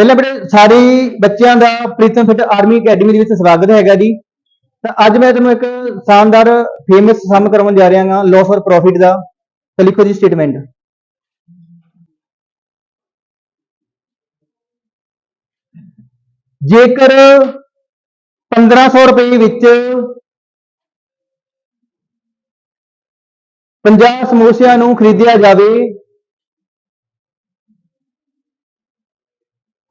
ਪਹਿਲਾਂ ਬੜੇ ਸਾਰੇ ਬੱਚਿਆਂ ਦਾ ਪ੍ਰੀਤਮ ਫਿਟ ਆਰਮੀ ਅਕੈਡਮੀ ਦੇ ਵਿੱਚ ਸਵਾਗਤ ਹੈਗਾ ਜੀ। ਤਾਂ ਅੱਜ ਮੈਂ ਤੁਹਾਨੂੰ ਇੱਕ ਸ਼ਾਨਦਾਰ ਫੇਮਸ ਸਮ ਕਰਵਾਉਣ ਜਾ ਰਿਹਾ ਹਾਂ ਲਾਸ ਔਰ ਪ੍ਰੋਫਿਟ ਦਾ। ਤਾਂ ਲਿਖੋ ਜੀ ਸਟੇਟਮੈਂਟ ਜੇਕਰ 1500 ਰੁਪਏ ਵਿੱਚ 50 ਸਮੋਸਿਆਂ ਨੂੰ ਖਰੀਦਿਆ ਜਾਵੇ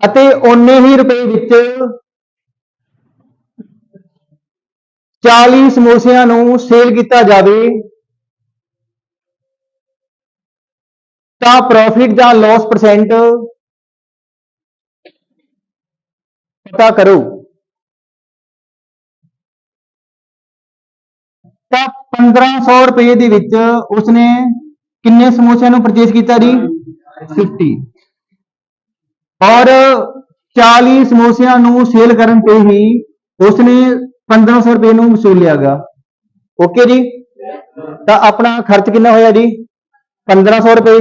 ਅਤੇ ਓਨੇ ਹੀ ਰੁਪਏ ਵਿੱਚ 40 ਸਮੋਸਿਆਂ ਨੂੰ ਸੇਲ ਕੀਤਾ ਜਾਵੇ, ਤਾਂ ਪ੍ਰੋਫਿਟ ਜਾਂ ਲਾਸ ਪਰਸੈਂਟ ਪਤਾ ਕਰੋ। ਤਾਂ 1500 ਰੁਪਏ ਦੇ ਵਿੱਚ ਉਸਨੇ ਕਿੰਨੇ ਸਮੋਸਿਆਂ ਨੂੰ ਪਰਚੇਸ ਕੀਤਾ ਜੀ? 50 ਔਰ 40 ਸਮੋਸਿਆਂ ਨੂੰ ਸੇਲ ਕਰਨ ਤੇ ਹੀ ਉਸਨੇ 1500 ਰੁਪਏ ਨੂੰ ਵਸੂਲ ਲਿਆਗਾ ਓਕੇ ਜੀ? ਤਾਂ ਆਪਣਾ ਖਰਚ ਕਿੰਨਾ ਹੋਇਆ ਜੀ? 1500 ਰੁਪਏ।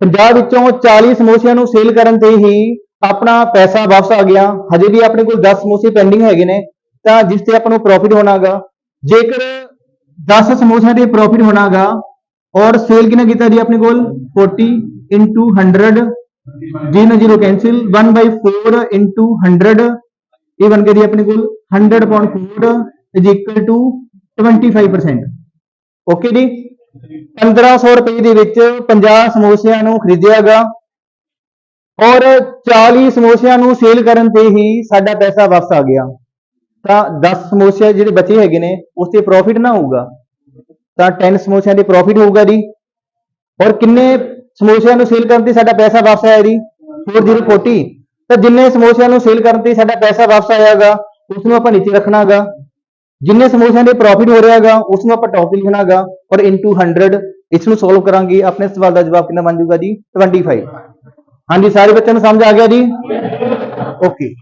50 ਵਿੱਚੋਂ 40 ਸਮੋਸਿਆਂ ਨੂੰ ਸੇਲ ਕਰਨ ਤੇ ਹੀ ਆਪਣਾ ਪੈਸਾ ਵਾਪਸ ਆ ਗਿਆ। ਹਜੇ ਵੀ ਆਪਣੇ ਕੋਲ 10 ਸਮੋਸੇ ਪੈਂਡਿੰਗ ਹੈਗੇ ਨੇ, ਤਾਂ ਜਿਸ ਤੇ ਆਪਾਂ ਨੂੰ ਪ੍ਰੋਫਿਟ ਹੋਣਾਗਾ ਜੇਕਰ 10 ਸਮੋਸਿਆਂ ਦੇ ਪ੍ਰੋਫਿਟ ਹੋਣਾਗਾ ਔਰ ਸੇਲ ਕਿੰਨਾ ਕੀਤਾ ਜੀ ਆਪਣੇ ਕੋਲ? 40 into 100 0 0 ਕੈਂਸਲ 1 by 4 into 100 ਇਹ ਬਣ ਗਿਆ ਜੀ ਆਪਣੇ ਕੋਲ 100.4 is equal to 25% ਓਕੇ ਜੀ 1500 ਰੁਪਏ ਦੇ ਵਿੱਚ 50 ਸਮੋਸਿਆਂ ਨੂੰ ਖਰੀਦਿਆਗਾ ਔਰ 40 ਸਮੋਸਿਆਂ ਨੂੰ ਸੇਲ ਕਰਨ ਤੇ ਹੀ ਸਾਡਾ ਪੈਸਾ ਵਾਪਸ ਆ ਗਿਆ ਤਾਂ 10 ਸਮੋਸੇ ਜਿਹੜੇ ਬਚੇ ਹੈਗੇ ਨੇ ਉਸ ਤੇ ਪ੍ਰੋਫਿਟ ਨਾ ਹੋਊਗਾ ਤਾਂ 10 ਸਮੋਸਿਆਂ ਦੇ ਪ੍ਰੋਫਿਟ ਹੋਊਗਾ ਜੀ ਔਰ ਕਿੰਨੇ ਸਮੋਸਿਆਂ ਨੂੰ ਸੇਲ ਕਰਨ ਤੇ ਸਾਡਾ ਪੈਸਾ ਵਾਪਸ ਆਇਆ ਜੀ 4040 ਤਾਂ ਜਿੰਨੇ ਸਮੋਸਿਆਂ ਨੂੰ ਸੇਲ ਕਰਨ ਤੇ ਸਾਡਾ ਪੈਸਾ ਵਾਪਸ ਆਇਆਗਾ ਉਸ ਨੂੰ ਆਪਾਂ ਨੀਚੇ ਰੱਖਣਾਗਾ। ਜਿੰਨੇ ਸਮੋਸਿਆਂ ਦੇ ਪ੍ਰੋਫਿਟ ਹੋ ਰਿਹਾਗਾ ਉਸ ਨੂੰ ਆਪਾਂ ਟੌਪ ਲਿਖਣਾਗਾ ਔਰ ਇਨਟੂ 100 ਇਸ ਨੂੰ ਸੋਲਵ ਕਰਾਂਗੇ। ਆਪਣੇ ਸਵਾਲ ਦਾ ਜਵਾਬ ਕਿੰਨਾ ਬਣ ਜਾਊਗਾ ਜੀ? 25 ਹਾਂਜੀ ਸਾਰੇ ਬੱਚਿਆਂ ਨੂੰ ਸਮਝ ਆ ਗਿਆ ਜੀ? ਓਕੇ